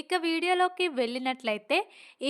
ఇక వీడియోలోకి వెళ్ళినట్లయితే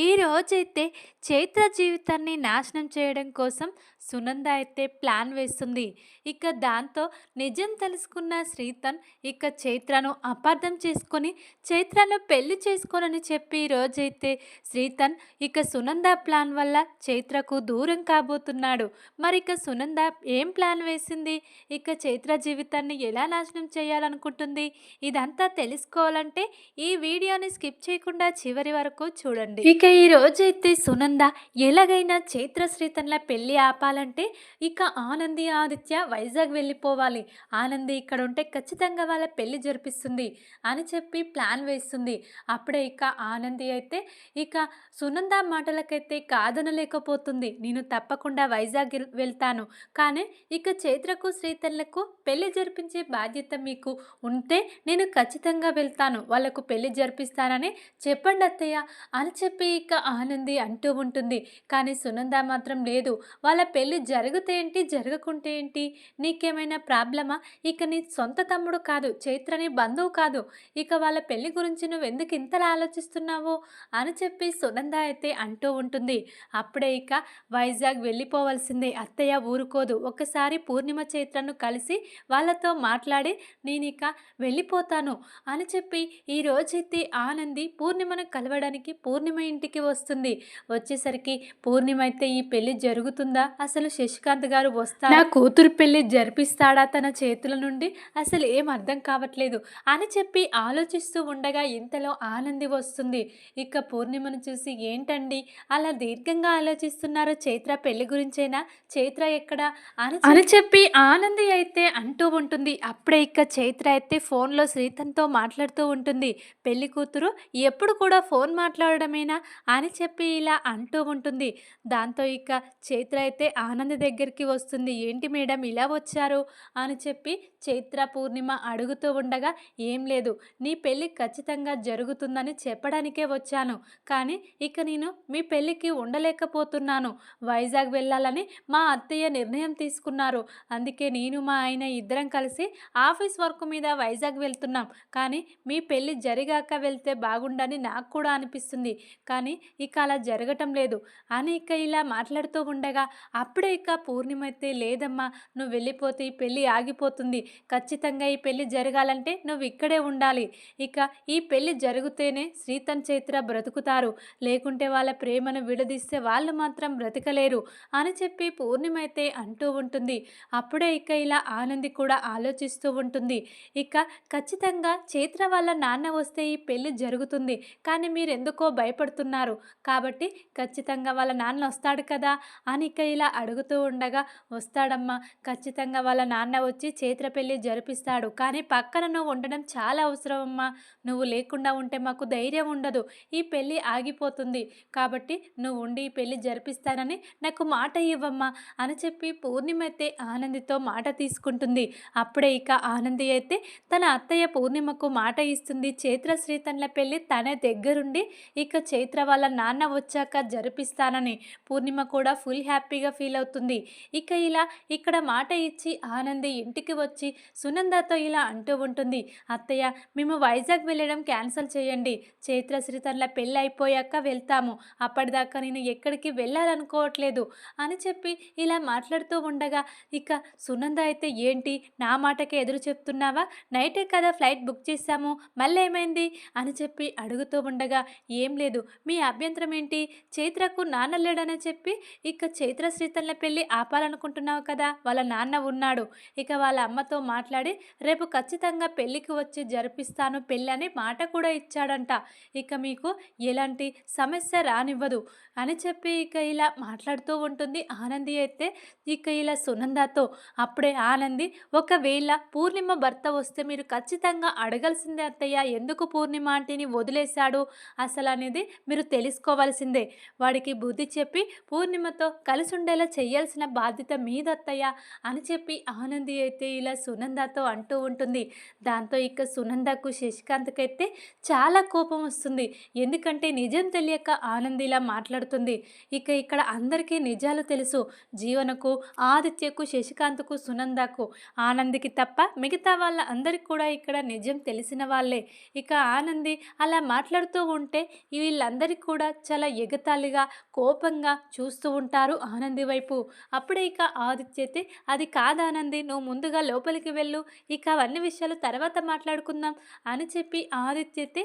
ఈ రోజైతే చైత్ర జీవితాన్ని నాశనం చేయడం కోసం సునంద అయితే ప్లాన్ వేస్తుంది. ఇక దాంతో నిజం తెలుసుకున్న శ్రీతన్ ఇక చైత్రను అపార్థం చేసుకొని చైత్రను పెళ్ళి చేసుకోనని చెప్పి ఈ రోజైతే శ్రీతన్ ఇక సునంద ప్లాన్ వల్ల చైత్రకు దూరం కాబోతున్నాడు. మరి ఇక సునంద ఏం ప్లాన్ వేసింది? ఇక చైత్ర జీవితాన్ని ఎలా నాశనం చేయాలనుకుంటుంది? ఇదంతా తెలుసుకోవాలంటే ఈ వీడియోని స్కిప్ చేయకుండా చివరి వరకు చూడండి. ఇక ఈ రోజైతే సునంద ఎలాగైనా చైత్ర శ్రీతన్ల పెళ్ళి ఆపాలంటే ఇక ఆనంది ఆదిత్య వైజాగ్ వెళ్ళిపోవాలి. ఆనంది ఇక్కడ ఉంటే ఖచ్చితంగా వాళ్ళ పెళ్ళి జరిపిస్తుంది అని చెప్పి ప్లాన్ వేస్తుంది. అప్పుడే ఇక ఆనంది అయితే ఇక సునంద మాటలకైతే కాదనలేకపోతుంది నేను తప్పకుండా వైజాగ్ వెళ్తాను. కానీ ఇక చైత్రకు శ్రీతన్లకు పెళ్ళి జరిపించే బాధ్యత మీకు ఉంటే నేను ఖచ్చితంగా వెళ్తాను. వాళ్ళకు పెళ్ళి జరిపిస్తానని చెప్పండి అత్తయ్య. అని చెప్పి ఇక ఆనంది అంటూ ఉంటుంది. కానీ సునంద మాత్రం లేదు. వాళ్ళ పెళ్ళి జరిగితే ఏంటి జరగకుంటే ఏంటి? నీకేమైనా ప్రాబ్లమా? ఇక నీ సొంత తమ్ముడు కాదు చైత్రని బంధువు కాదు. ఇక వాళ్ళ పెళ్ళి గురించి నువ్వు ఎందుకు ఇంతలా ఆలోచిస్తున్నావు? అని చెప్పి సునంద అయితే అంటూ ఉంటుంది. అప్పుడే ఇక వైజాగ్ వెళ్ళిపోవలసిందే. అత్తయ్య ఊరుకోదు. ఒకసారి పూర్ణిమ చైత్రను కలిసి వాళ్ళతో మాట్లాడి నేను ఇక వెళ్ళిపోతాను. అని చెప్పి ఈ రోజైతే ఆనంది పూర్ణిమను కలవడానికి పూర్ణిమ ఇంటికి వస్తుంది. వచ్చేసరికి పూర్ణిమ అయితే ఈ పెళ్ళి జరుగుతుందా? అసలు శశికాంత్ గారు వస్తా నా కూతురు పెళ్ళి జరిపిస్తాడా తన చేతుల నుండి? అసలు ఏం అర్థం కావట్లేదు. అని చెప్పి ఆలోచిస్తూ ఉండగా ఇంతలో ఆనంది వస్తుంది. ఇక పూర్ణిమను చూసి ఏంటండి? అలా దీర్ఘంగా ఆలోచిస్తున్నారు చైత్ర పెళ్ళి గురించేనా? చైత్ర ఎక్కడా? అని అని చెప్పి ఆనంది అయితే అంటూ ఉంటుంది. అప్పుడే ఇక చైత్ర అయితే ఫోన్లో శ్రీతన్తో మాట్లాడుతూ ఉంటుంది. పెళ్ళి కూతురు ఎప్పుడు కూడా ఫోన్ మాట్లాడడమేనా అని చెప్పి ఇలా అంటూ ఉంటుంది. దాంతో ఇక చైత్ర అయితే ఆనంద్ దగ్గరికి వస్తుంది. ఏంటి మేడం ఇలా వచ్చారు? అని చెప్పి చైత్ర పూర్ణిమ అడుగుతూ ఉండగా ఏం లేదు. నీ పెళ్ళి ఖచ్చితంగా జరుగుతుందని చెప్పడానికే వచ్చాను. కానీ ఇక నేను మీ పెళ్ళికి ఉండలేకపోతున్నాను. వైజాగ్ వెళ్ళాలని మా అత్తయ్య నిర్ణయం తీసుకున్నారు. అందుకే నేను మా ఆయన ఇద్దరం కలిసి ఆఫీస్ వర్క్ మీద వైజాగ్ వెళ్తున్నాం. కానీ మీ పెళ్ళి జరిగాక వెళ్తే బాగుండని నాకు కూడా అనిపిస్తుంది. కానీ ఇక అలా జరగటం లేదు. అని ఇక ఇలా మాట్లాడుతూ ఉండగా అప్పుడే ఇక పూర్ణిమ అయితే లేదమ్మా. నువ్వు వెళ్ళిపోతే ఈ పెళ్ళి ఆగిపోతుంది. ఖచ్చితంగా ఈ పెళ్ళి జరగాలంటే నువ్వు ఇక్కడే ఉండాలి. ఇక ఈ పెళ్ళి జరిగితేనే శ్రీతన్ చైత్ర బ్రతుకుతారు. లేకుంటే వాళ్ళ ప్రేమను విడదీస్తే వాళ్ళు మాత్రం బ్రతకలేరు. అని చెప్పి పూర్ణిమ అయితే అంటూ ఉంటుంది. అప్పుడే ఇక ఇలా ఆనంది కూడా ఆలోచిస్తూ ఉంటుంది. ఇక ఖచ్చితంగా చైత్ర వాళ్ళ నాన్న వస్తే ఈ పెళ్ళి జరుగుతుంది. కానీ మీరు ఎందుకో భయపడుతున్నారు. కాబట్టి ఖచ్చితంగా వాళ్ళ నాన్న వస్తాడు కదా అని ఇలా అడుగుతూ ఉండగా వస్తాడమ్మా ఖచ్చితంగా వాళ్ళ నాన్న వచ్చి చేతుల పెళ్ళి జరిపిస్తాడు. కానీ పక్కన నువ్వు ఉండడం చాలా అవసరం అమ్మా. నువ్వు లేకుండా ఉంటే మాకు ధైర్యం ఉండదు. ఈ పెళ్ళి ఆగిపోతుంది. కాబట్టి నువ్వు ఉండి ఈ పెళ్ళి జరిపిస్తానని నాకు మాట ఇవ్వమ్మా అని చెప్పి పూర్ణిమ అయితే ఆనందితో మాట తీసుకుంటుంది. అప్పుడే ఇక ఆనంది అయితే తన అత్తయ్య పూర్ణిమకు మాట ఇస్తుంది. చేతుల శ్రీతన్ల పెళ్ళి తనే దగ్గరుండి ఇక చైత్ర వాళ్ళ నాన్న వచ్చాక జరిపిస్తానని పూర్ణిమ కూడా ఫుల్ హ్యాపీగా ఫీల్ అవుతుంది. ఇక ఇలా ఇక్కడ మాట ఇచ్చి ఆనంది ఇంటికి వచ్చి సునందతో ఇలా అంటూ ఉంటుంది. అత్తయ్య మేము వైజాగ్ వెళ్ళడం క్యాన్సిల్ చేయండి. చైత్ర శ్రీతన్ల పెళ్ళి అయిపోయాక వెళ్తాము. అప్పటిదాకా నేను ఎక్కడికి వెళ్ళాలనుకోవట్లేదు అని చెప్పి ఇలా మాట్లాడుతూ ఉండగా ఇక సునంద అయితే ఏంటి? నా మాటకే ఎదురు చెప్తున్నావా? నైటే కదా ఫ్లైట్ బుక్ చేశాము. మళ్ళీ ఏమైంది అని చెప్పి అడుగుతూ ఉండగా ఏం లేదు. మీ అభ్యంతరం ఏంటి? చైత్రకు నాన్న లేడని చెప్పి ఇక చైత్ర శ్రీతన్ల పెళ్ళి ఆపాలనుకుంటున్నావు కదా? వాళ్ళ నాన్న ఉన్నాడు. ఇక వాళ్ళ అమ్మతో మాట్లాడి రేపు ఖచ్చితంగా పెళ్ళికి వచ్చి జరిపిస్తాను పెళ్ళి అని మాట కూడా ఇచ్చాడంట. ఇక మీకు ఎలాంటి సమస్య రానివ్వదు అని చెప్పి ఇక ఇలా మాట్లాడుతూ ఉంటుంది ఆనంది అయితే. ఇక ఇలా సునందాతో అప్పుడే ఆనంది ఒకవేళ పూర్ణిమ భర్త వస్తే మీరు ఖచ్చితంగా అడగాల్సిందే అత్తయ్య. ఎందుకు పూర్ణిమ పర్సనాలిటీని వదిలేశాడు. అసలు అనేది మీరు తెలుసుకోవాల్సిందే. వాడికి బుద్ధి చెప్పి పూర్ణిమతో కలిసి ఉండేలా చేయాల్సిన బాధ్యత మీదత్తయ్య అని చెప్పి ఆనంది అయితే ఇలా సునందతో అంటూ ఉంటుంది. దాంతో ఇక సునందకు శశికాంత్కైతే చాలా కోపం వస్తుంది. ఎందుకంటే నిజం తెలియక ఆనంది ఇలా మాట్లాడుతుంది. ఇక ఇక్కడ అందరికీ నిజాలు తెలుసు. జీవనకు ఆదిత్యకు శశికాంత్కు సునందకు ఆనందికి తప్ప మిగతా వాళ్ళ అందరికి కూడా ఇక్కడ నిజం తెలిసిన వాళ్ళే. ఇక ఆనంది అలా మాట్లాడుతూ ఉంటే వీళ్ళందరికీ కూడా చాలా ఎగతాళిగా కోపంగా చూస్తూ ఉంటారు ఆనంది వైపు. అప్పుడే ఇక ఆదిత్య అయితే అది కాదానంది నువ్వు ముందుగా లోపలికి వెళ్ళు. ఇక అవన్నీ విషయాలు తర్వాత మాట్లాడుకుందాం అని చెప్పి ఆదిత్య అయితే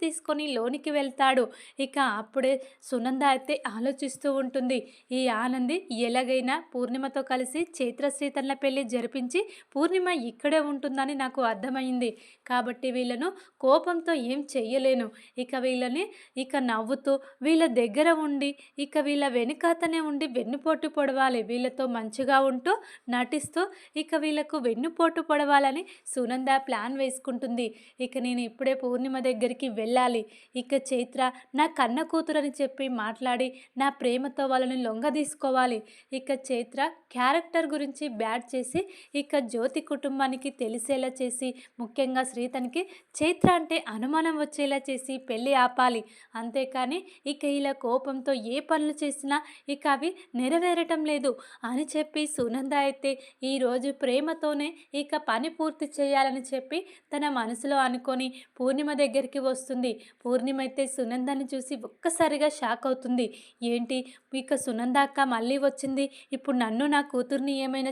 తీసుకొని లోనికి వెళ్తాడు. ఇక అప్పుడే సునంద అయితే ఆలోచిస్తూ ఉంటుంది. ఈ ఆనంది ఎలాగైనా పూర్ణిమతో కలిసి చైత్ర శ్రీతన్ల పెళ్ళి జరిపించి పూర్ణిమ ఇక్కడే ఉంటుందని నాకు అర్థమైంది. కాబట్టి వీళ్ళను కోపంతో ఏం చెయ్యలేను. ఇక వీళ్ళని ఇక నవ్వుతూ వీళ్ళ దగ్గర ఉండి ఇక వీళ్ళ వెనుకాతనే ఉండి వెన్నుపోటు పొడవాలి. వీళ్ళతో మంచిగా ఉంటూ నటిస్తూ ఇక వీళ్ళకు వెన్నుపోటు పొడవాలని సునంద ప్లాన్ వేసుకుంటుంది. ఇక నేను ఇప్పుడే పూర్ణిమ దగ్గరికి వెళ్ళాలి. ఇక చైత్ర నా కన్న కూతురని చెప్పి మాట్లాడి నా ప్రేమతో వాళ్ళని లొంగ తీసుకోవాలి. ఇక చైత్ర క్యారెక్టర్ గురించి బ్యాడ్ చేసి ఇక జ్యోతి కుటుంబానికి తెలిసేలా చేసి ముఖ్యంగా శ్రీతనికి చైత్ర అంటే అనుమానం వచ్చేలా చేసి పెళ్ళి ఆపాలి. అంతేకాని ఇక ఇలా కోపంతో ఏ పనులు చేసినా ఇక అవి నెరవేరటం లేదు. అని చెప్పి సునంద అయితే ఈరోజు ప్రేమతోనే ఇక పని పూర్తి చేయాలని చెప్పి తన మనసులో అనుకొని పూర్ణిమ దగ్గరికి వస్తుంది. పూర్ణిమ అయితే సునందని చూసి ఒక్కసారిగా షాక్ అవుతుంది. ఏంటి? ఇక సునంద అక్క మళ్ళీ వచ్చింది. ఇప్పుడు నన్ను నా కూతుర్ని ఏమైనా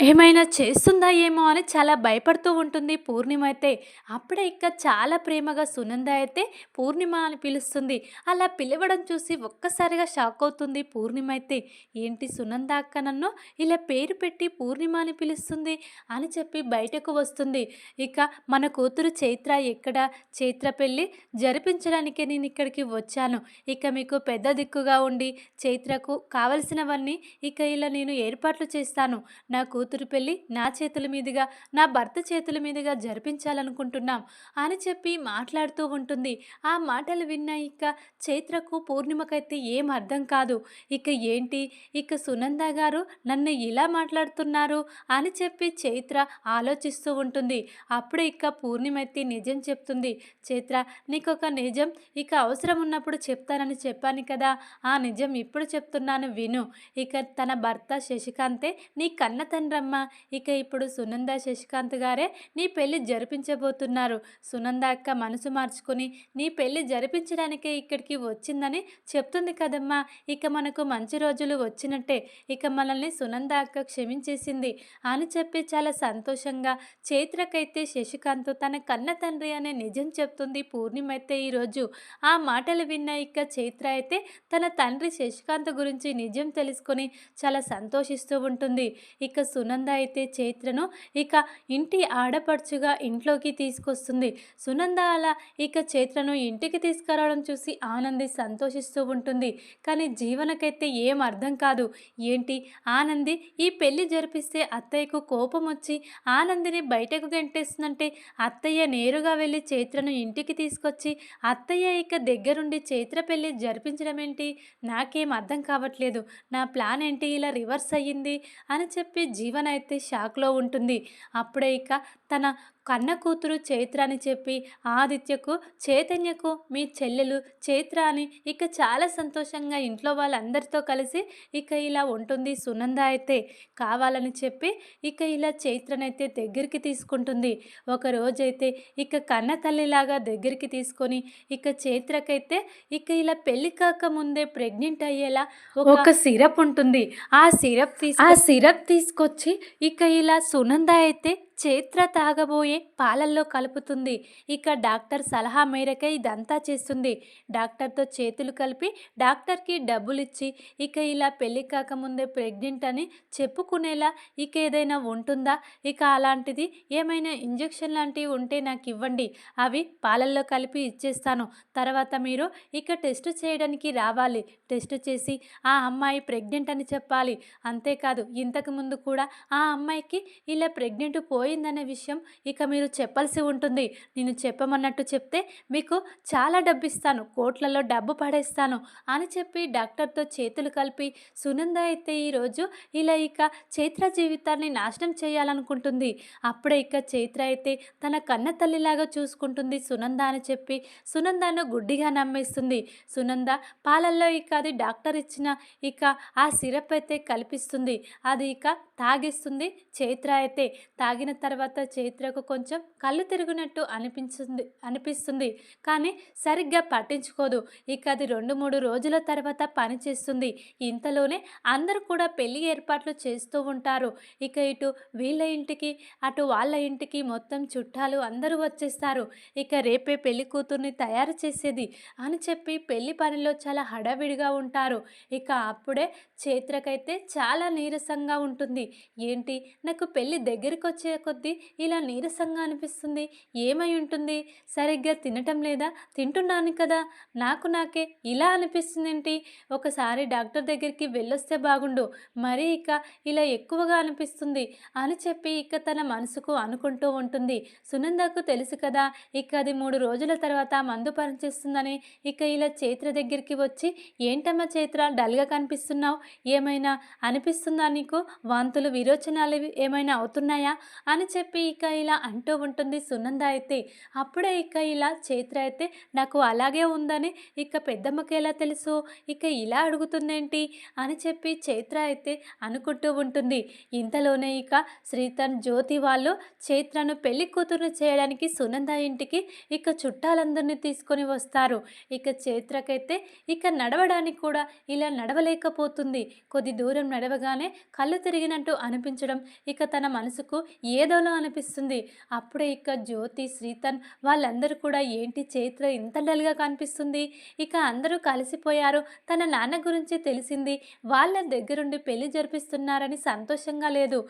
ఏమైనా చేస్తుందా ఏమో అని చాలా భయపడుతూ ఉంటుంది. పూర్ణిమ అయితే అప్పుడే ఇంకా చాలా ప్రేమగా సునంద అయితే పూర్ణిమ అని పిలుస్తుంది. అలా పిలవడం చూసి ఒక్కసారిగా షాక్ అవుతుంది పూర్ణిమ అయితే. ఏంటి సునంద అక్క నన్ను ఇలా పేరు పెట్టి పూర్ణిమ అని పిలుస్తుంది అని చెప్పి బయటకు వస్తుంది. ఇక మన కూతురు చైత్ర ఎక్కడ? చైత్ర పెళ్ళి జరిపించడానికి నేను ఇక్కడికి వచ్చాను. ఇక మీకు పెద్ద దిక్కుగా ఉండి చైత్రకు కావలసినవన్నీ ఇక ఇలా నేను ఏర్పాట్లు చేస్తాను. నాకు కూతురు పెళ్ళి నా చేతుల మీదుగా నా భర్త చేతుల మీదుగా జరిపించాలనుకుంటున్నాం అని చెప్పి మాట్లాడుతూ ఉంటుంది. ఆ మాటలు విన్న ఇక చైత్రకు పూర్ణిమకైతే ఏం అర్థం కాదు. ఇక ఏంటి? ఇక సునంద గారు నన్ను ఇలా మాట్లాడుతున్నారు అని చెప్పి చైత్ర ఆలోచిస్తూ ఉంటుంది. అప్పుడు ఇక పూర్ణిమైతే నిజం చెప్తుంది. చైత్ర నీకు ఒక నిజం ఇక అవసరం ఉన్నప్పుడు చెప్తానని చెప్పాను కదా. ఆ నిజం ఇప్పుడు చెప్తున్నాను విను. ఇక తన భర్త శశికాంతే నీ కన్న తండ్రమ్మ ఇక ఇప్పుడు సునంద శశికాంత్ గారే నీ పెళ్ళి జరిపించబోతున్నారు. సునంద అక్క మనసు మార్చుకొని నీ పెళ్ళి జరిపించడానికే ఇక్కడికి వచ్చిందని చెప్తుంది కదమ్మా. ఇక మనకు మంచి రోజులు వచ్చినట్టే. ఇక మనల్ని సునంద అక్క క్షమించేసింది అని చెప్పి చాలా సంతోషంగా చైత్రకైతే శశికాంత్ తన కన్న తండ్రి అనే నిజం చెప్తుంది పూర్ణిమ అయితే ఈరోజు ఆ మాటలు విన్న ఇక చైత్ర అయితే తన తండ్రి శశికాంత్ గురించి నిజం తెలుసుకొని చాలా సంతోషిస్తూ ఉంటుంది. ఇక సునంద అయితే చైత్రను ఇక ఇంటి ఆడపడుచుగా ఇంట్లోకి తీసుకొస్తుంది. సునంద అలా ఇక చైత్రను ఇంటికి తీసుకురావడం చూసి ఆనంది సంతోషిస్తూ ఉంటుంది. కానీ జీవనకైతే ఏం అర్థం కాదు. ఏంటి? ఆనంది ఈ పెళ్ళి జరిపిస్తే అత్తయ్యకు కోపం వచ్చి ఆనందిని బయటకు గంటేస్తుందంటే అత్తయ్య నేరుగా వెళ్ళి చైత్రను ఇంటికి తీసుకొచ్చి అత్తయ్య ఇక దగ్గరుండి చైత్ర పెళ్ళి జరిపించడం ఏంటి? నాకేం అర్థం కావట్లేదు. నా ప్లాన్ ఏంటి? ఇలా రివర్స్ అయ్యింది అని చెప్పి జీవన అయితే షాక్లో ఉంటుంది. అప్పుడే ఇక తన కన్న కూతురు చైత్ర అని చెప్పి ఆదిత్యకు చైతన్యకు మీ చెల్లెలు చైత్ర అని ఇక చాలా సంతోషంగా ఇంట్లో వాళ్ళందరితో కలిసి ఇక ఇలా ఉంటుంది సునంద అయితే కావాలని చెప్పి ఇక ఇలా చైత్రనైతే దగ్గరికి తీసుకుంటుంది. ఒక రోజైతే ఇక కన్న తల్లిలాగా దగ్గరికి తీసుకొని ఇక చైత్రకైతే ఇక ఇలా పెళ్ళి కాక ముందే ప్రెగ్నెంట్ అయ్యేలా ఒక సిరప్ ఉంటుంది. ఆ సిరప్ తీసు ఆ సిరప్ తీసుకొచ్చి ఇక ఇలా సునంద అయితే చైత్ర తాగబోయే పాలల్లో కలుపుతుంది. ఇక డాక్టర్ సలహా మేరకే ఇదంతా చేస్తుంది. డాక్టర్తో చేతులు కలిపి డాక్టర్కి డబ్బులు ఇచ్చి ఇక ఇలా పెళ్ళి కాకముందే ప్రెగ్నెంట్ అని చెప్పుకునేలా ఇక ఏదైనా ఉంటుందా? ఇక అలాంటిది ఏమైనా ఇంజెక్షన్ లాంటివి ఉంటే నాకు ఇవ్వండి అవి పాలల్లో కలిపి ఇచ్చేస్తాను. తర్వాత మీరు ఇక టెస్ట్ చేయడానికి రావాలి. టెస్ట్ చేసి ఆ అమ్మాయి ప్రెగ్నెంట్ అని చెప్పాలి. అంతేకాదు ఇంతకు ముందు కూడా ఆ అమ్మాయికి ఇలా ప్రెగ్నెంట్ పోయి పోయిందనే విషయం ఇక మీరు చెప్పాల్సి ఉంటుంది. నేను చెప్పమన్నట్టు చెప్తే మీకు చాలా డబ్బు ఇస్తాను కోట్లలో డబ్బు పడేస్తాను అని చెప్పి డాక్టర్తో చేతులు కలిపి సునంద అయితే ఈరోజు ఇలా ఇక చైత్ర జీవితాన్ని నాశనం చేయాలనుకుంటుంది. అప్పుడే ఇక చైత్ర అయితే తన కన్న తల్లిలాగా చూసుకుంటుంది సునంద అని చెప్పి సునందను గుడ్డిగా నమ్మేస్తుంది. సునంద పాలల్లో ఇక అది డాక్టర్ ఇచ్చిన ఇక ఆ సిరప్ అయితే కల్పిస్తుంది. అది ఇక తాగిస్తుంది చైత్ర అయితే. తాగిన తర్వాత చైత్రకు కొంచెం కళ్ళు తిరిగినట్టు అనిపించింది అనిపిస్తుంది. కానీ సరిగ్గా పట్టించుకోదు. ఇక అది రెండు మూడు రోజుల తర్వాత పనిచేస్తుంది ఇంతలోనే అందరూ కూడా పెళ్ళి ఏర్పాట్లు చేస్తూ ఉంటారు. ఇక ఇటు వీళ్ళ ఇంటికి అటు వాళ్ళ ఇంటికి మొత్తం చుట్టాలు అందరూ వచ్చేస్తారు. ఇక రేపే పెళ్ళి కూతుర్ని తయారు చేసేది అని చెప్పి పెళ్ళి పనిలో చాలా హడావిడిగా ఉంటారు. ఇక అప్పుడే చైత్రకైతే చాలా నీరసంగా ఉంటుంది. ఏంటి? నాకు పెళ్ళి దగ్గరికి వచ్చే కొద్దీ ఇలా నీరసంగా అనిపిస్తుంది. ఏమై ఉంటుంది? సరిగ్గా తినటం లేదా? తింటున్నాను కదా. నాకు నాకే ఇలా అనిపిస్తుంది ఏంటి ఒకసారి డాక్టర్ దగ్గరికి వెళ్ళొస్తే బాగుండు. మరీ ఇక ఇలా ఎక్కువగా అనిపిస్తుంది అని చెప్పి ఇక తన మనసుకు అనుకుంటూ ఉంటుంది. సునందకు తెలుసు కదా ఇక అది మూడు రోజుల తర్వాత మందు పనిచేస్తుందని. ఇక ఇలా చైత్ర దగ్గరికి వచ్చి ఏంటమ్మా చైత్ర? డల్గా కనిపిస్తున్నావు? ఏమైనా అనిపిస్తుందా నీకు? వాంతులు విరోచనాలు ఏమైనా అవుతున్నాయా? అని చెప్పి ఇక ఇలా అంటూ ఉంటుంది సునంద అయితే. అప్పుడే ఇక ఇలా చైత్ర అయితే నాకు అలాగే ఉందని ఇక పెద్దమ్మకి ఎలా తెలుసు? ఇక ఇలా అడుగుతుందేంటి? అని చెప్పి చైత్ర అయితే అనుకుంటూ ఉంటుంది. ఇంతలోనే ఇక శ్రీతన్ జ్యోతి వాళ్ళు చైత్రను పెళ్ళి కూతురు చేయడానికి సునంద ఇంటికి ఇక చుట్టాలందరినీ తీసుకొని వస్తారు. ఇక చైత్రకైతే ఇక నడవడానికి కూడా ఇలా నడవలేకపోతుంది. కొద్ది దూరం నడవగానే కళ్ళు తిరిగినట్టు అనిపించడం ఇక తన మనసుకు ఏ ఏదోలా అనిపిస్తుంది. అప్పుడే ఇక జ్యోతి శ్రీతన్ వాళ్ళందరూ కూడా ఏంటి చైత్ర ఇంత డల్గా కనిపిస్తుంది? ఇక అందరూ కలిసిపోయారు. తన నాన్న గురించి తెలిసింది. వాళ్ళ దగ్గరుండి పెళ్ళి జరిపిస్తున్నారని సంతోషంగా లేదు.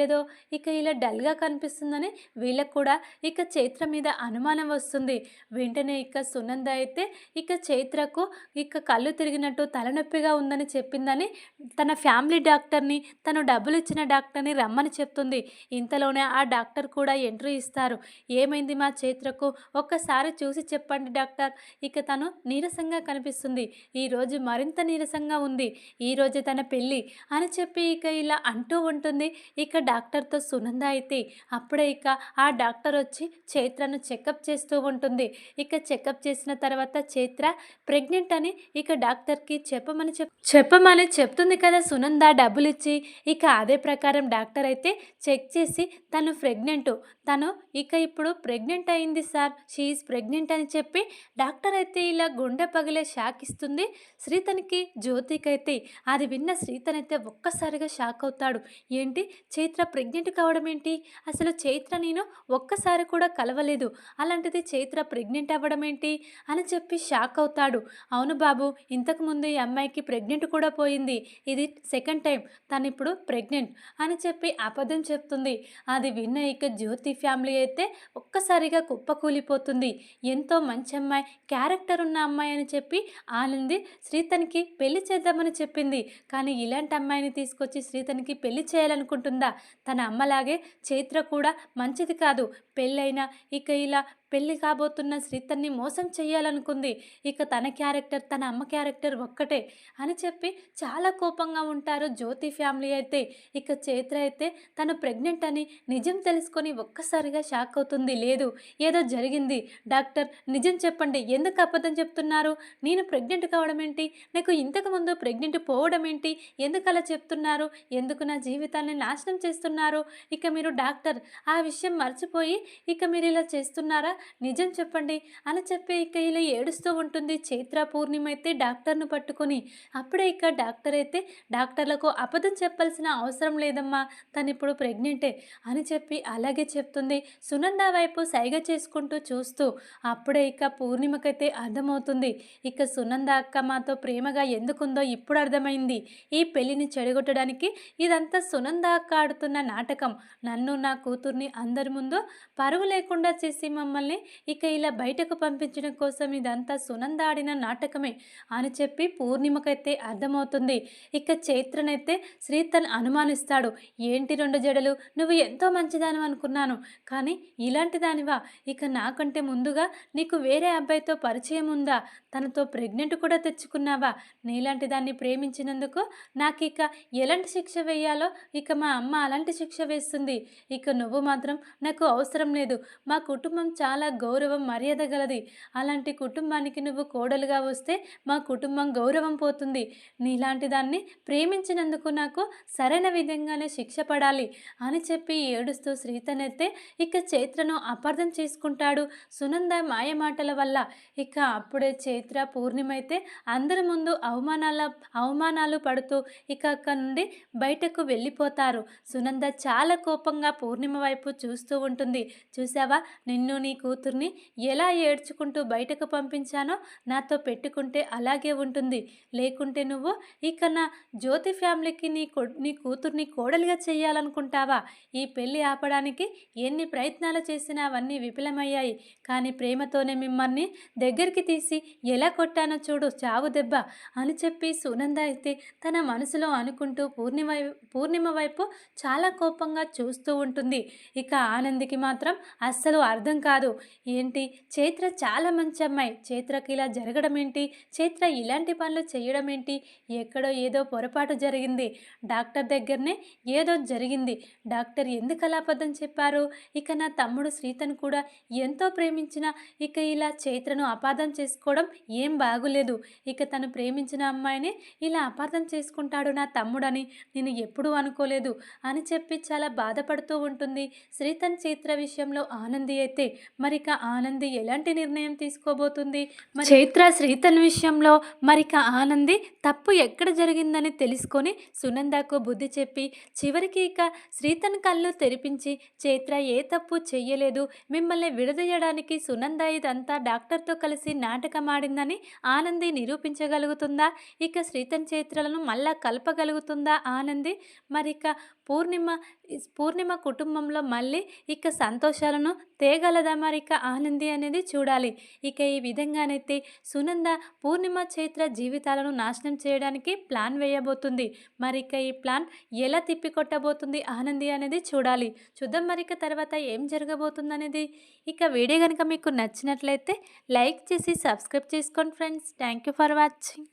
ఏదో ఇక ఇలా డల్గా కనిపిస్తుందని వీళ్ళకు కూడా ఇక చైత్ర మీద అనుమానం వస్తుంది. వెంటనే ఇక సునంద అయితే ఇక చైత్రకు ఇక కళ్ళు తిరిగినట్టు తలనొప్పిగా ఉందని చెప్పిందని తన ఫ్యామిలీ డాక్టర్ని తను డబ్బులు ఇచ్చిన డాక్టర్ని రమ్మని చెప్తుంది. ఇంతలో ఇంతలోనే ఆ డాక్టర్ కూడా ఎంట్రీ ఇస్తారు. ఏమైంది మా చైత్రకు? ఒక్కసారి చూసి చెప్పండి డాక్టర్. ఇక తను నీరసంగా కనిపిస్తుంది. ఈరోజు మరింత నీరసంగా ఉంది. ఈరోజే తన పెళ్ళి అని చెప్పి ఇక ఇలా అంటూ ఉంటుంది. ఇక డాక్టర్తో సునంద అయితే అప్పుడే ఇక ఆ డాక్టర్ వచ్చి చైత్రను చెకప్ చేస్తూ ఉంటుంది. ఇక చెకప్ చేసిన తర్వాత చైత్ర ప్రెగ్నెంట్ అని ఇక డాక్టర్కి చెప్పమని చెప్ చెప్పమని చెప్తుంది కదా సునంద డబ్బులు ఇచ్చి ఇక అదే ప్రకారం డాక్టర్ అయితే చెక్ చేసి తను ప్రెగ్నెంట్. తను ఇక ఇప్పుడు ప్రెగ్నెంట్ అయింది సార్. షీఈస్ ప్రెగ్నెంట్ అని చెప్పి డాక్టర్ అయితే ఇలా గుండె పగిలే షాక్ ఇస్తుంది. శ్రీతనికి జ్యోతికి అయితే అది విన్న శ్రీతన్ అయితే ఒక్కసారిగా షాక్ అవుతాడు. ఏంటి? చైత్ర ప్రెగ్నెంట్ కావడం ఏంటి? అసలు చైత్ర నేను ఒక్కసారి కూడా కలవలేదు. అలాంటిది చైత్ర ప్రెగ్నెంట్ అవ్వడం ఏంటి? అని చెప్పి షాక్ అవుతాడు. అవును బాబు ఇంతకుముందు ఈ అమ్మాయికి ప్రెగ్నెంట్ కూడా పోయింది. ఇది సెకండ్ టైం తను ఇప్పుడు ప్రెగ్నెంట్ అని చెప్పి అబద్ధం చెప్తుంది. అది విన్న ఇక జ్యోతి ఫ్యామిలీ అయితే ఒక్కసారిగా కుప్పకూలిపోతుంది. ఎంతో మంచి అమ్మాయి క్యారెక్టర్ ఉన్న అమ్మాయి అని చెప్పి ఆనంది శ్రీతనికి పెళ్ళి చేద్దామని చెప్పింది. కానీ ఇలాంటి అమ్మాయిని తీసుకొచ్చి శ్రీతనికి పెళ్ళి చేయాలనుకుంటుందా? తన అమ్మలాగే చైత్ర కూడా మంచిది కాదు. పెళ్ళైనా ఇక ఇలా పెళ్ళి కాబోతున్న శ్రీతన్ని మోసం చేయాలనుకుంది ఇక తన క్యారెక్టర్ తన అమ్మ క్యారెక్టర్ ఒక్కటే అని చెప్పి చాలా కోపంగా ఉంటారు జ్యోతి ఫ్యామిలీ అయితే. ఇక చైత్ర అయితే తను ప్రెగ్నెంట్ అని నిజం తెలుసుకొని ఒక్కసారిగా షాక్ అవుతుంది. లేదు ఏదో జరిగింది. డాక్టర్ నిజం చెప్పండి. ఎందుకు అబద్ధం చెప్తున్నారు? నేను ప్రెగ్నెంట్ కావడం ఏంటి? నాకు ఇంతకు ముందు ప్రెగ్నెంట్ పోవడం ఏంటి? ఎందుకు అలా చెప్తున్నారు? ఎందుకు నా జీవితాన్ని నాశనం చేస్తున్నారు? ఇక మీరు డాక్టర్ ఆ విషయం మర్చిపోయి ఇక మీరు ఇలా చేస్తున్నారా? నిజం చెప్పండి అని చెప్పి ఇక ఇలా ఏడుస్తూ ఉంటుంది. చైత్ర పూర్ణిమ అయితే డాక్టర్ను పట్టుకొని అప్పుడే ఇక డాక్టర్ అయితే డాక్టర్లకు అబద్ధం చెప్పాల్సిన అవసరం లేదమ్మా. తను ఇప్పుడు ప్రెగ్నెంటే అని చెప్పి అలాగే చెప్తుంది. సునంద వైపు సైగ చేసుకుంటూ చూస్తూ అప్పుడే ఇక పూర్ణిమకైతే అర్థమవుతుంది. ఇక సునంద అక్క మాతో ప్రేమగా ఎందుకుందో ఇప్పుడు అర్థమైంది. ఈ పెళ్ళిని చెడగొట్టడానికి ఇదంతా సునంద అక్క ఆడుతున్న నాటకం. నన్ను నా కూతుర్ని అందరి ముందు పరువు లేకుండా చేసి మమ్మల్ని మిమ్మల్ని ఇక ఇలా బయటకు పంపించడం కోసం ఇదంతా సునంద ఆడిన నాటకమే అని చెప్పి పూర్ణిమకైతే అర్థమవుతుంది. ఇక చైత్రనైతే శ్రీతన్ అనుమానిస్తాడు. ఏంటి రెండు జడలు? నువ్వు ఎంతో మంచిదానం అనుకున్నాను. కానీ ఇలాంటి దానివా? ఇక నాకంటే ముందుగా నీకు వేరే అబ్బాయితో పరిచయం ఉందా? తనతో ప్రెగ్నెంట్ కూడా తెచ్చుకున్నావా? నీలాంటి దాన్ని ప్రేమించినందుకు నాకు ఇక ఎలాంటి శిక్ష వేయాలో? ఇక మా అమ్మ అలాంటి శిక్ష వేస్తుంది. ఇక నువ్వు మాత్రం నాకు అవసరం లేదు. మా కుటుంబం చాలా చాలా గౌరవం మర్యాద గలది. అలాంటి కుటుంబానికి నువ్వు కోడలుగా వస్తే మా కుటుంబం గౌరవం పోతుంది. నీలాంటి దాన్ని ప్రేమించినందుకు నాకు సరైన విధంగానే శిక్ష పడాలి అని చెప్పి ఏడుస్తూ శ్రీతనెత్తే ఇక చైత్రను అపార్థం చేసుకుంటాడు. సునంద మాయ మాటల వల్ల ఇక అప్పుడే చైత్ర పూర్ణిమైతే అందరి ముందు అవమానాల అవమానాలు పడుతూ ఇక అక్కడ నుండి బయటకు వెళ్ళిపోతారు. సునంద చాలా కోపంగా పూర్ణిమ వైపు చూస్తూ ఉంటుంది. చూసావా నిన్ను నీ కూతుర్ని ఎలా ఏడ్చుకుంటూ బయటకు పంపించానో నాతో పెట్టుకుంటే అలాగే ఉంటుంది. లేకుంటే నువ్వు ఇక నా జ్యోతి ఫ్యామిలీకి నీ కొ నీ కూతుర్ని కోడలిగా చేయాలనుకుంటావా ఈ పెళ్ళి ఆపడానికి ఎన్ని ప్రయత్నాలు చేసినా అవన్నీ విఫలమయ్యాయి. కానీ ప్రేమతోనే మిమ్మల్ని దగ్గరికి తీసి ఎలా కొట్టానో చూడు చావు దెబ్బ అని చెప్పి సునంద అయితే తన మనసులో అనుకుంటూ పూర్ణిమ పూర్ణిమ వైపు చాలా కోపంగా చూస్తూ ఉంటుంది. ఇక ఆనందికి మాత్రం అస్సలు అర్థం కాదు. ఏంటి? చైత్ర చాలా మంచి అమ్మాయి. చైత్రకి ఇలా జరగడం ఏంటి? చైత్ర ఇలాంటి పనులు చేయడం ఏంటి? ఎక్కడో ఏదో పొరపాటు జరిగింది. డాక్టర్ దగ్గరనే ఏదో జరిగింది. డాక్టర్ ఎందుకు అలా అబద్ధం చెప్పారు? ఇక నా తమ్ముడు శ్రీతను కూడా ఎంతో ప్రేమించిన ఇక ఇలా చైత్రను అపార్థం చేసుకోవడం ఏం బాగులేదు. ఇక తను ప్రేమించిన అమ్మాయిని ఇలా అపార్థం చేసుకుంటాడు నా తమ్ముడని నేను ఎప్పుడూ అనుకోలేదు అని చెప్పి చాలా బాధపడుతూ ఉంటుంది. శ్రీతన్ చైత్ర విషయంలో ఆనంది అయితే మరిక ఆనంది ఎలాంటి నిర్ణయం తీసుకోబోతుంది? మరి చైత్ర శ్రీతన్ విషయంలో మరిక ఆనంది తప్పు ఎక్కడ జరిగిందని తెలుసుకొని సునందకు బుద్ధి చెప్పి చివరికి ఇక శ్రీతన్ కళ్ళు తెరిపించి చైత్ర ఏ తప్పు చెయ్యలేదు మిమ్మల్ని విడదీయడానికి సునంద ఇదంతా డాక్టర్తో కలిసి నాటకం ఆడిందని ఆనంది నిరూపించగలుగుతుందా? ఇక శ్రీతన్ చైత్రలను మళ్ళా కలపగలుగుతుందా ఆనంది? మరిక పూర్ణిమ పూర్ణిమ కుటుంబంలో మళ్ళీ ఇక సంతోషాలను తేగలదా మరి ఇక ఆనంది అనేది చూడాలి. ఇక ఈ విధంగానైతే సునంద పూర్ణిమ చైత్ర జీవితాలను నాశనం చేయడానికి ప్లాన్ వేయబోతుంది. మరి ఇక ఈ ప్లాన్ ఎలా తిప్పికొట్టబోతుంది ఆనంది అనేది చూడాలి. చూద్దాం మరి ఇక తర్వాత ఏం జరగబోతుంది అనేది ఇక వీడియో కనుక మీకు నచ్చినట్లయితే లైక్ చేసి సబ్స్క్రైబ్ చేసుకోండి friends. Thank you for watching.